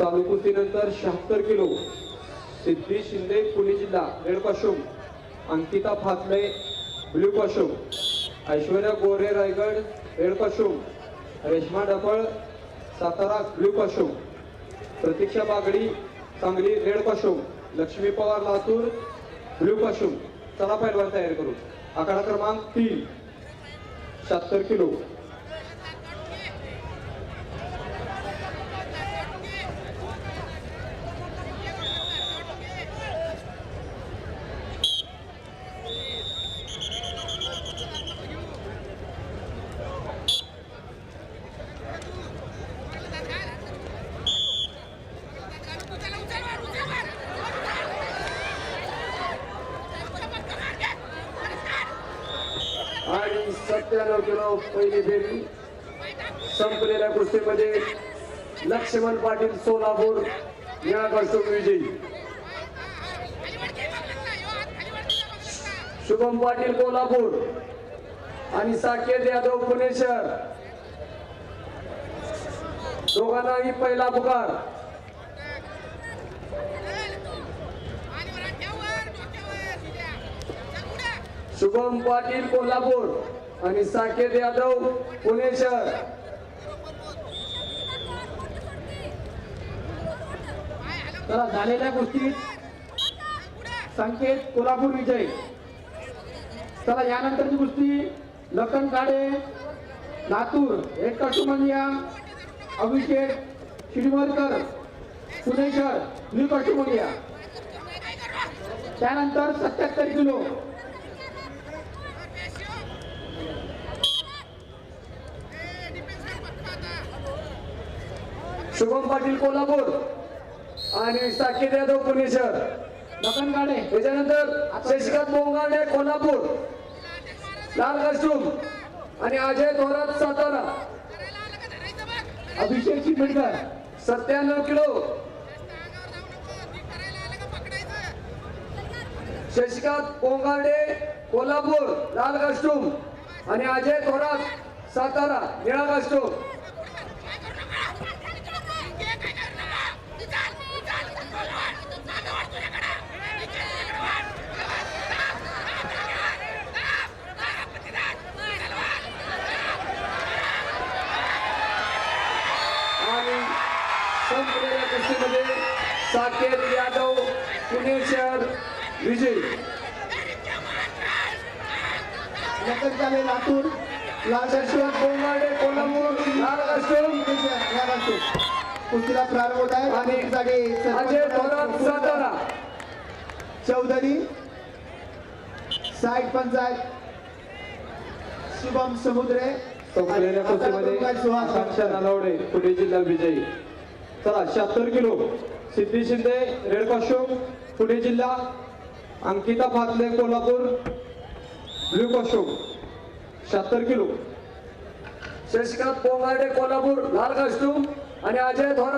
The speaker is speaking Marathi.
चालू कुस्तीनंतर शहात्तर किलो. सिद्धी शिंदे पुणे जिल्हा red costume Ankita Phatale blue costume Aishwarya Gore Raigad red costume Reshma Daphal Satara blue costume Pratiksha Bagdi Sangli red costume Laxmi Pawar Latur blue costume चला पैलवान तयार करू. आकडा क्रमांक तीन. शहात्तर किलो. आणि सत्त्याण्णव किलो पहिली फेरी. संपलेल्या कुस्तीमध्ये लक्ष्मण पाटील सोलापूर या कष्टूम विजयी. शुभम पाटील कोल्हापूर आणि साकेत यादव पुणे शहर. दोघांनाही पहिला पुकार. शुभम पाटील कोल्हापूर आणि साकेत यादव पुणे शहर. चला झालेल्या गोष्टी. संकेत कोल्हापूर विजय. चला यानंतरची गोष्टी. लखन काडे लातूर एक कष्टमनिया अभिषेक शिरवरकर पुणे शहर न्यू त्यानंतर सत्याहत्तर किलो. शुभम पाटील कोल्हापूर आणि साकेत यादव पुणे शहर लखन काडे त्याच्यानंतर शशिकांत बोंगाडे कोल्हापूर. लाल कस्टुम आणि अजय थोरात सातारा. अभिषेक शिंदकर सत्त्याण्णव किलो. शशिकांत कोंगाडे कोल्हापूर लाल कस्टुम आणि अजय थोरात सातारा निळा कस्टुम आणि संपलेल्या कुस्तीमध्ये साकेत यादव पुणे शहर विजय. लखन काडे लातूर कोल्हापूर कुस्तीला प्रारंभ होत आहे. आणि जागी अजय थोरात सातारा. चौधरी साईड पंचायत शुभम समुद्रे. संपलेल्या कुस्तीमध्ये नालावडे पुणे जिल्हा विजयी. चला शहात्तर kilo. Siddhi Shinde red costume Pune जिल्हा अंकिता फातले कोल्हापूर ब्ल्यू कॉस्ट्युम शहात्तर किलो. शशिकांत पोंगाडे कोल्हापूर लाल कॉस्ट्युम आणि अजय थोरात